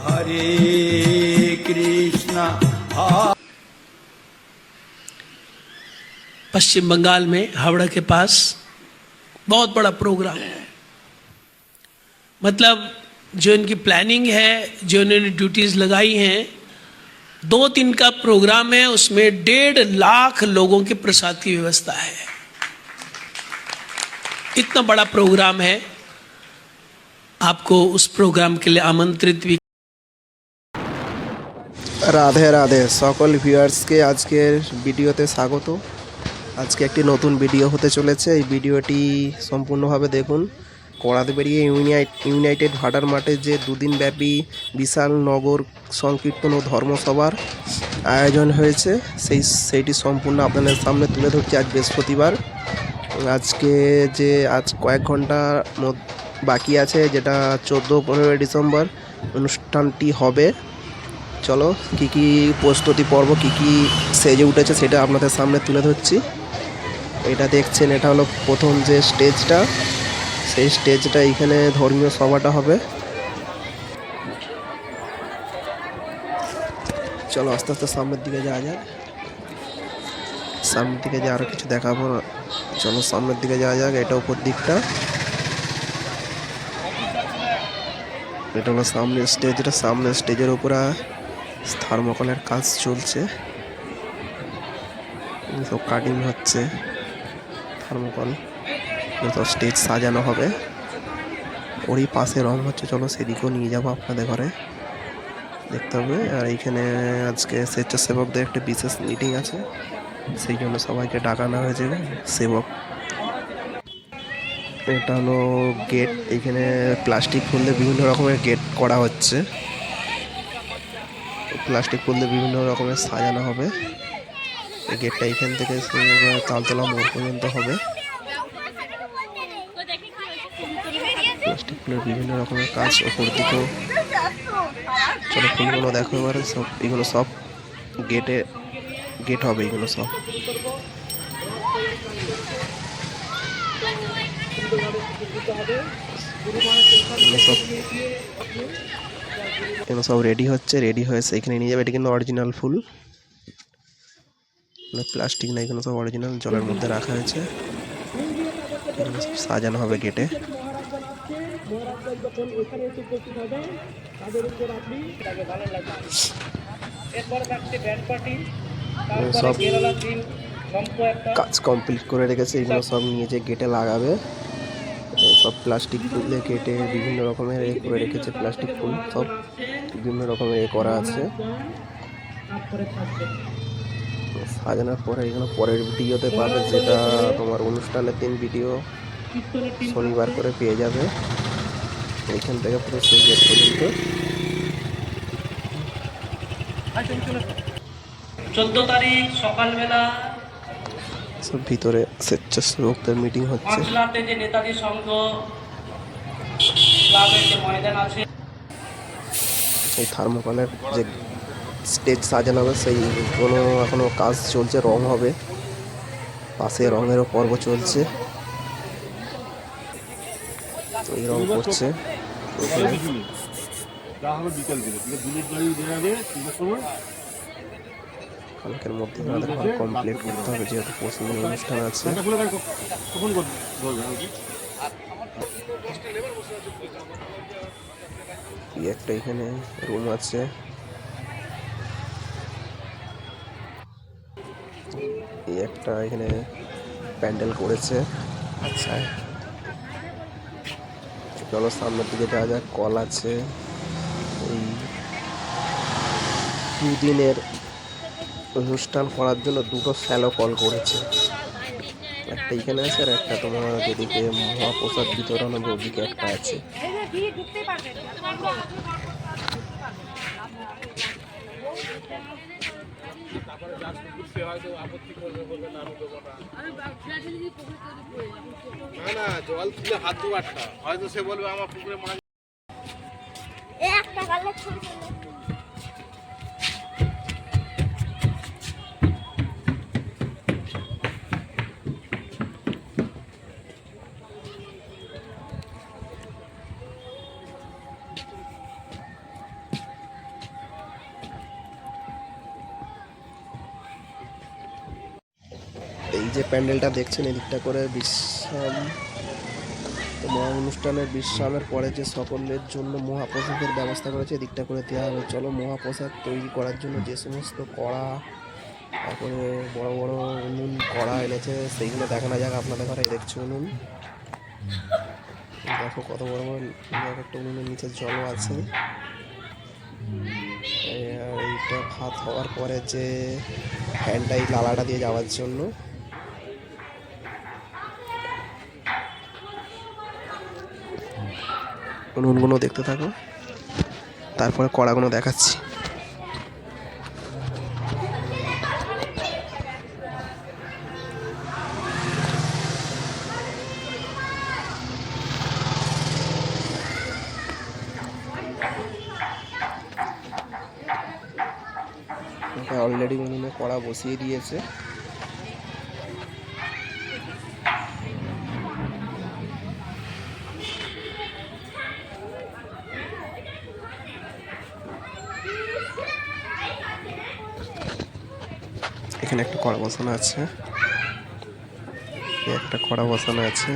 हरे कृष्णा पश्चिम बंगाल में हावड़ा के पास बहुत बड़ा प्रोग्राम है। मतलब जो इनकी प्लानिंग है, जो इन्होंने ड्यूटीज़ लगाई हैं दो दिन का प्रोग्राम है, उसमें डेढ़ लाख लोगों के प्रसाद की व्यवस्था है। इतना बड़ा प्रोग्राम है। आपको उस प्रोग्राम के लिए आमंत्रित भी রাধে রাধে, সকল ভিউয়ার্সকে আজকের ভিডিওতে স্বাগত। আজকে একটি নতুন ভিডিও হতে চলেছে। এই ভিডিওটি সম্পূর্ণভাবে দেখুন। কড়াতে বেরিয়ে ইউনাইট ইউনাইটেড ভাটার মাঠে যে দুদিন ব্যাপী বিশাল নগর সংকীর্তন ও ধর্মসভার আয়োজন হয়েছে, সেই সেইটি সম্পূর্ণ আপনাদের সামনে তুলে ধরছি আজ বৃহস্পতিবার। আজকে যে আজ কয়েক ঘণ্টা বাকি আছে, যেটা চোদ্দ পনেরোই ডিসেম্বর অনুষ্ঠানটি হবে। চলো, কি কি প্রস্তুতি পর্ব, কি কি সেজে উঠেছে সেটা আপনাদের সামনে তুলে ধরছি। এটা দেখছেন, এটা হলো প্রথম যে স্টেজটা সেই স্টেজটা এখানে ধর্মীয় সভাটা হবে। চলো, আস্তে আস্তে সামনের দিকে যাওয়া যাক। সামনের দিকে যে আরও কিছু দেখাবো। চলো, সামনের দিকে যাওয়া যাক, এটা উপর দিকটা। এটা হলো সামনের স্টেজটা সামনের স্টেজের উপরে। থার্মোকলের কাজ চলছে। সব কাটিং হচ্ছে থার্মোকল তো স্টেজ সাজানো হবে, ওরই পাশে রং হচ্ছে। চলো সেদিকেও নিয়ে যাব আপনাদের ঘরে। দেখতে হবে। আর এইখানে আজকে স্বেচ্ছাসেবকদের একটা বিশেষ মিটিং আছে। সেই জন্য সবাইকে ডাকানো হয়েছে সেবক। এটা হলো গেট এইখানে প্লাস্টিক ফুল দিয়ে বিভিন্ন রকমের গেট করা হচ্ছে। প্লাস্টিক ফুল দিয়ে বিভিন্ন রকমের সাজানো হবে। এই গেটটা এখান থেকে তালতলা মোড় পর্যন্ত হবে। প্লাস্টিক ফুলের বিভিন্ন রকমের কাজ ওপর দিকেও। চলো ফুলগুলো দেখো এবারে, সব এগুলো সব গেটে, গেট হবে এগুলো সব। সব এগুলো সব রেডি হচ্ছে রেডি হয়েছে এখানে নিয়ে যাবে। এটা কিন্তু অরিজিনাল ফুল। প্লাস্টিক না এখানে সব অরিজিনাল জলের মধ্যে রাখা হয়েছে। সাজানো হবে গেটে সব কাজ কমপ্লিট করে রেখেছে, এগুলো সব নিয়ে যে গেটে লাগাবে। সব প্লাস্টিক ফুল কেটে বিভিন্ন রকমের এ করে রেখেছে, প্লাস্টিক ফুল সব বিভিন্ন রকমের এ করা আছে। সাজানোর পরে এখানে পরের ভিডিওতে পাবে যেটা তোমার অনুষ্ঠানের তিন ভিডিও শনিবার করে পেয়ে যাবে। এইখান থেকে পুরো গেট পর্যন্ত। চোদ্দ তারিখ সকালবেলা সব ভিতরে স্বেচ্ছাসেবকদের মিটিং হচ্ছে। মাঝলাটে যে নেতাজি সংঘ ক্লাবের যে ময়দান আছে এই থার্মোকলের যে স্টেজ সাজানো হবে সেই কোনো এখনও কাজ চলছে রং হবে। পাশে রঙেরও পর্ব চলছে। এই রং করছে। বিকেল দিকে। সময়। কালকের মধ্যে আমাদের কমপ্লিট করতে হবে যেহেতু পরশু দিন অনুষ্ঠান আছে। একটা এখানে রুম আছে। এই একটা এখানে প্যান্ডেল করেছে। আচ্ছা। চলো সামনের দিকে যাওয়া যাক কল আছে। এই দুদিনের অনুষ্ঠান করার জন্য দুটো স্যালো কল করেছে। একটা এখানে আছে আর একটা তোমার যেদিকে মহাপ্রসাদ বিতরণ হবে ওদিকে একটা আছে। না এই যে প্যান্ডেলটা দেখছেন, এদিকটা করে বিশ্রাম। মহা অনুষ্ঠানের বিশ্রামের পরে যে সকলের জন্য মহাপ্রসাদের ব্যবস্থা করেছে, এদিকটা করে দেওয়া হবে। চলো মহাপ্রসাদ তৈরি করার জন্য যে সমস্ত কড়া, তারপরে বড় বড় উনুন, কড়া এনেছে, সেইগুলো দেখানো যাক আপনাদের ঘরে, দেখছ উনুন? দেখো কত বড় বড় এক একটা উনুনের নিচে জলও আছে। এইটা ভাত হওয়ার পরে যে ফ্যানটা এই লালাটা দিয়ে যাওয়ার জন্য। উনুনগুলো দেখতে থাকো। তারপরে কড়াগুলো দেখাচ্ছি। অলরেডি উনুনে কড়া বসিয়ে দিয়েছে এখানে একটা কড়া বসানো আছে। এই একটা কড়া বসানো আছে।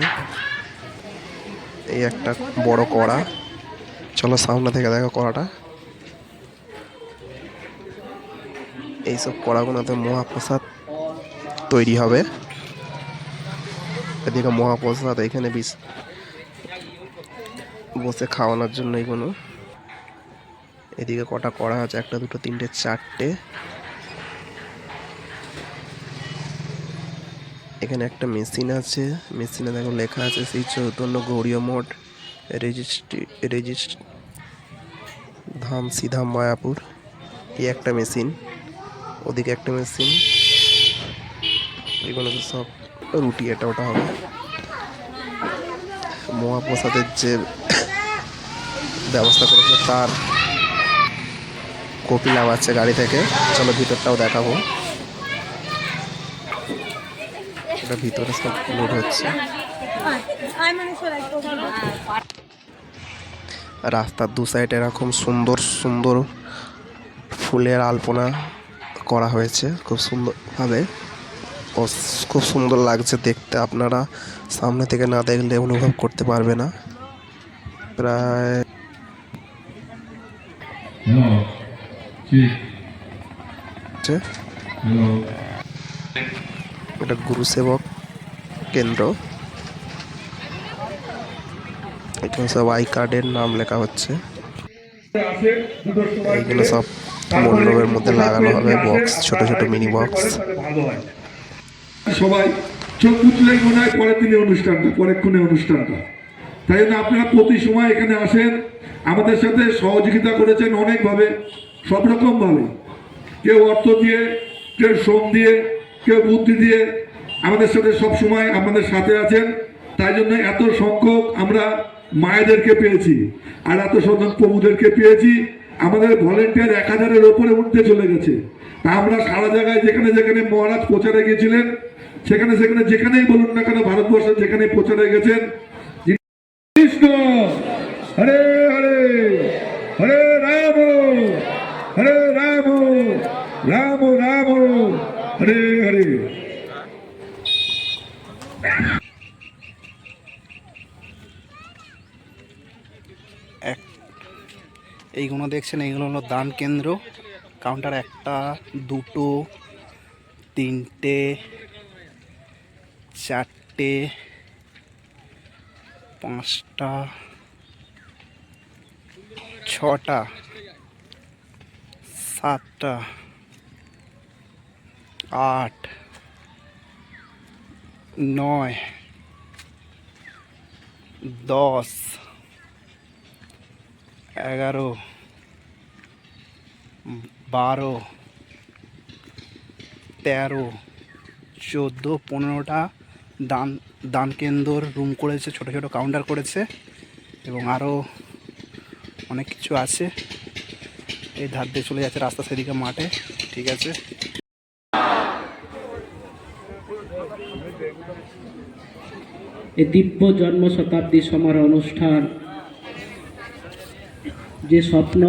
এই একটা বড় কড়া। চলো সামনে থেকে দেখো কড়াটা। এইসব কড়াগুলোতে মহাপ্রসাদ তৈরি হবে। এদিকে মহাপ্রসাদ এখানে বিষ বসে খাওয়ানোর জন্য এগুলো এদিকে কটা কড়া আছে, একটা, দুটো, তিনটে, চারটে। এখানে একটা মেশিন আছে। মেশিনে দেখো লেখা আছে শ্রী চৈতন্য গৌরীয় মঠ, রেজিস্ট্রি, রেজিস্ট, ধাম সিধাম মায়াপুর। এই একটা মেশিন? ওদিকে একটা মেশিন। এগুলো সব রুটি, এটা ওটা হবে। মহাপ্রসাদের যে ব্যবস্থা করেছে তার কপি নামাচ্ছে গাড়ি থেকে। চলো ভিতরটাও দেখাবো। এটা ভিতরে সব লোড হচ্ছে। রাস্তার দু সাইড এরকম সুন্দর সুন্দর ফুলের আলপনা করা হয়েছে খুব সুন্দরভাবে। ও খুব সুন্দর লাগছে দেখতে আপনারা সামনে থেকে না দেখলে অনুভব করতে পারবে না। প্রায় হচ্ছে। হ্যালো এটা গুরু সেবক কেন্দ্র। এখানে সব আই কার্ডের নাম লেখা হচ্ছে। এইগুলো সব মণ্ডপের মধ্যে লাগানো হবে বক্স ছোট ছোট মিনি বক্স সবাই চোখ মুচলেই মনে হয় পরের দিনে অনুষ্ঠানটা পরেক্ষণে অনুষ্ঠানটা। তাই জন্য আপনারা প্রতি সময় এখানে আসেন, আমাদের সাথে সহযোগিতা করেছেন অনেকভাবে সব রকমভাবে কেউ অর্থ দিয়ে, কেউ শ্রম দিয়ে কেউ বুদ্ধি দিয়ে আমাদের সাথে সব সময় আমাদের সাথে আছেন। তাই জন্য এত সংখ্যক আমরা মায়েদেরকে পেয়েছি আর এত সংখ্যক প্রভুদেরকে পেয়েছি। আমাদের ভলেন্টিয়ার এক হাজারের ওপরে উঠতে চলে গেছে। তা আমরা সারা জায়গায় যেখানে যেখানে মহারাজ প্রচারে গিয়েছিলেন সেখানে সেখানে যেখানেই বলুন না কেন ভারতবর্ষে যেখানে প্রচারে গেছেন। কৃষ্ণ! হরে হরে! হরে রাম! হরে রাম! রাম রাম! হরে হরে। এইগুলো দেখছেন, এইগুলো হলো দান কেন্দ্র। কাউন্টার একটা, দুটো, তিনটে, চারটে, পাঁচটা, ছটা, সাতটা। আট, নয়, দশ, এগারো, বারো, তেরো, চোদ্দ, পনেরোটা দান দান কেন্দ্র রুম করেছে, ছোট ছোট কাউন্টার করেছে এবং আরও অনেক কিছু আছে। এই ধার দিয়ে চলে যাচ্ছে রাস্তা সেদিকে মাঠে, ঠিক আছে? এই দিব্য জন্ম শতাব্দী সমারোহ অনুষ্ঠান যে স্বপ্ন